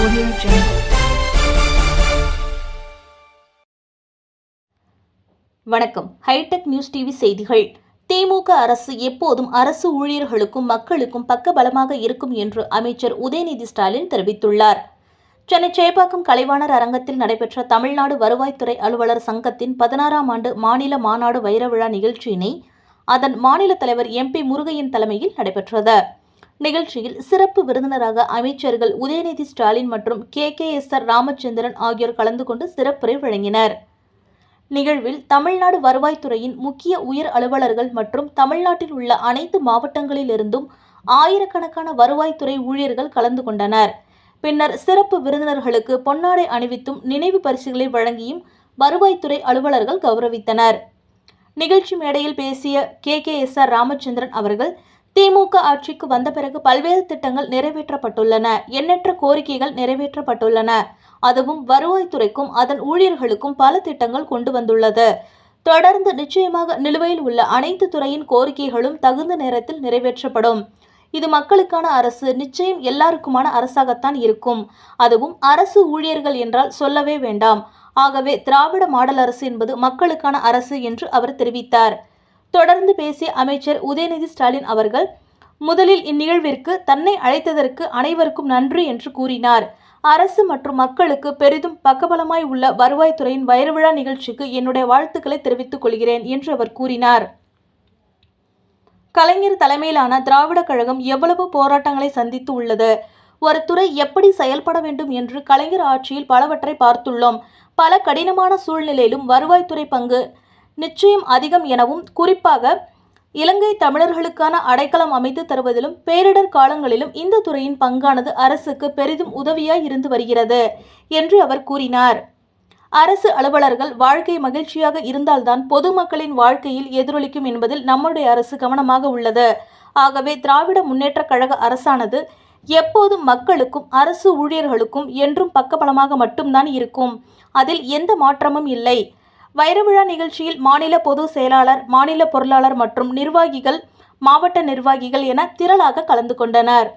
Audio Jungle. வணக்கம் hi-tech news TV செய்திகள். திமுக அரசு எப்போதும் அரசு ஊழியர்களுக்கும் மக்களுக்கும் பக்கபலமாக இருக்கும் என்று அமைச்சர் உதயநிதி ஸ்டாலின் தெரிவித்துள்ளார். சென்னை சேப்பாக்கம் கலைவாணர் அரங்கத்தில் நடைபெற்ற தமிழ்நாடு வருவாய்த்துறை அலுவலர் சங்கத்தின் பதினாறாம் ஆண்டு மாநில மாநாடு வைரவிழா நிகழ்ச்சியினை அதன் மாநில தலைவர் எம்பி முருகையன் தலைமையில் நடைபெற்றது. நிகழ்ச்சியில் சிறப்பு விருந்தினராக அமைச்சர்கள் உதயநிதி ஸ்டாலின் மற்றும் K. K. S. R. Ramachandran ஆகியோர் கலந்து கொண்டு சிறப்புரை வழங்கினர். நிகழ்வில் தமிழ்நாடு வருவாய்த்துறையின் முக்கிய உயர் அலுவலர்கள் மற்றும் தமிழ்நாட்டில் உள்ள அனைத்து மாவட்டங்களிலிருந்தும் ஆயிரக்கணக்கான வருவாய்த்துறை ஊழியர்கள் கலந்து கொண்டனர். பின்னர் சிறப்பு விருந்தினர்களுக்கு பொன்னாடை அணிவித்தும் நினைவு பரிசுகளை வழங்கியும் வருவாய்த்துறை அலுவலர்கள் கௌரவித்தனர். நிகழ்ச்சி மேடையில் பேசிய K. K. S. R. Ramachandran அவர்கள் திமுக ஆட்சிக்கு வந்த பிறகு பல்வேறு திட்டங்கள் நிறைவேற்றப்பட்டுள்ளன. எண்ணற்ற கோரிக்கைகள் நிறைவேற்றப்பட்டுள்ளன. அதுவும் வருவாய்த்துறைக்கும் அதன் ஊழியர்களுக்கும் பல திட்டங்கள் கொண்டு வந்துள்ளது. தொடர்ந்து நிச்சயமாக நிலுவையில் உள்ள அனைத்து துறையின் கோரிக்கைகளும் தகுந்த நேரத்தில் நிறைவேற்றப்படும். இது மக்களுக்கான அரசு நிச்சயம் எல்லாருக்குமான அரசாகத்தான் இருக்கும். அதுவும் அரசு ஊழியர்கள் என்றால் சொல்லவே வேண்டாம். ஆகவே திராவிட மாடல் அரசு என்பது மக்களுக்கான அரசு என்று அவர் தெரிவித்தார். தொடர்ந்து பேசிய அமைச்சர் உதயநிதி ஸ்டாலின் அவர்கள் முதலில் இந்நிகழ்விற்கு தன்னை அழைத்ததற்கு அனைவருக்கும் நன்றி என்று கூறினார். அரசு மற்றும் மக்களுக்கு பெரிதும் பக்கபலமாய் உள்ள வருவாய்த்துறையின் வைரவிழா நிகழ்ச்சிக்கு என்னுடைய வாழ்த்துக்களை தெரிவித்துக் கொள்கிறேன் என்று அவர் கூறினார். கலைஞர் தலைமையிலான திராவிட கழகம் எவ்வளவு போராட்டங்களை சந்தித்து உள்ளது? ஒரு துறை எப்படி செயல்பட வேண்டும் என்று கலைஞர் ஆட்சியில் பலவற்றை பார்த்துள்ளோம். பல கடினமான சூழ்நிலையிலும் வருவாய்த்துறை பங்கு நிச்சயம் அதிகம் எனவும் குறிப்பாக இலங்கை தமிழர்களுக்கான அடைக்கலம் அமைத்து தருவதிலும் பேரிடர் காலங்களிலும் இந்த துறையின் பங்கானது அரசுக்கு பெரிதும் உதவியாய் இருந்து வருகிறது என்று அவர் கூறினார். அரசு அலுவலர்கள் வாழ்க்கை மகிழ்ச்சியாக இருந்தால்தான் பொதுமக்களின் வாழ்க்கையில் எதிரொலிக்கும் என்பதில் நம்முடைய அரசு கவனமாக உள்ளது. ஆகவே திராவிட முன்னேற்றக் கழக அரசானது எப்போதும் மக்களுக்கும் அரசு ஊழியர்களுக்கும் என்றும் பக்கபலமாக மட்டும்தான் இருக்கும். அதில் எந்த மாற்றமும் இல்லை. வைரவிழா நிகழ்ச்சியில் மாநில பொதுச் செயலாளர் மாநில பொருளாளர் மற்றும் நிர்வாகிகள் மாவட்ட நிர்வாகிகள் என திரளாக கலந்து கொண்டனர்.